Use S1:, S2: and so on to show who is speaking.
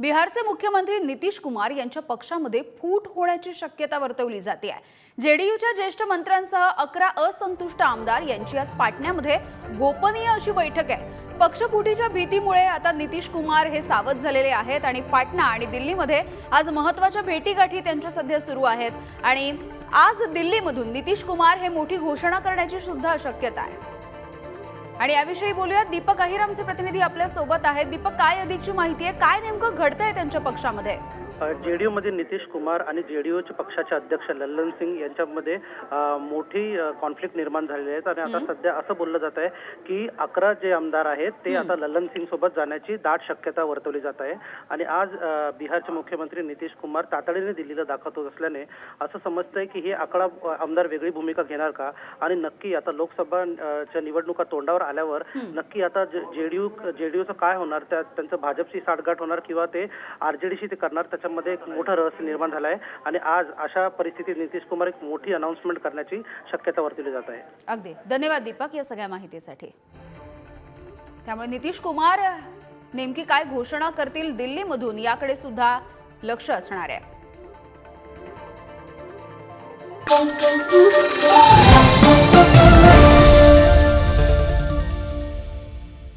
S1: बिहारचे मुख्यमंत्री नितीश कुमार यांच्या पक्षामध्ये फूट होण्याची शक्यता वर्तवली जाते आहे जेडीयूच्या ज्येष्ठ मंत्र्यांसह अकरा असंतुष्ट आमदार यांची आज पाटण्यामध्ये गोपनीय अशी बैठक आहे. पक्षफुटीच्या भीतीमुळे आता नितीश कुमार हे सावध झालेले आहेत आणि पाटणा आणि दिल्लीमध्ये आज महत्त्वाच्या भेटीगाठी त्यांच्या सध्या सुरू आहेत. आणि आज दिल्लीमधून नितीश कुमार हे मोठी घोषणा करण्याची सुद्धा शक्यता आहे. आणि याविषयी बोलूयात. दीपक अहिरामचे प्रतिनिधी आपल्यासोबत आहेत. दीपक काय अधिकची माहिती आहे? काय नेमकं घडतंय त्यांच्या पक्षामध्ये?
S2: जेडीयू मध्ये नितीश कुमार आणि जेडीयूचे पक्षाचे अध्यक्ष लल्लन सिंग यांच्यामध्ये मोठी कॉन्फ्लिक्ट निर्माण झालेली आहेत आणि आता सध्या असं बोललं जात आहे की अकरा जे आमदार आहेत ते आता लल्लन सिंग सोबत जाण्याची दाट शक्यता वर्तवली जात आहे. आणि आज बिहारचे मुख्यमंत्री नितीश कुमार तातडीने दिल्लीला दाखल होत असल्याने असं समजतंय की हे अकरा आमदार वेगळी भूमिका घेणार का? आणि नक्की आता लोकसभा अ, च्या निवडणुका तोंडावर आल्यावर नक्की आता जेडीयू जेडीयूचं काय होणार? त्या त्यांचं भाजपशी साठगाठ होणार किंवा ते आरजेडीशी ते करणार? त्याच्यामध्ये एक मोठा रहस्य निर्माण झालं आहे आणि आज अशा परिस्थितीत नितीश कुमार एक मोठी अनाउन्समेंट करण्याची शक्यता वर्तवली जात आहे.
S1: अगदी. धन्यवाद दीपक या सगळ्या माहितीसाठी. त्यामुळे नितीश कुमार नेमकी काय घोषणा करतील दिल्लीमधून याकडे सुद्धा लक्ष असणार आहे.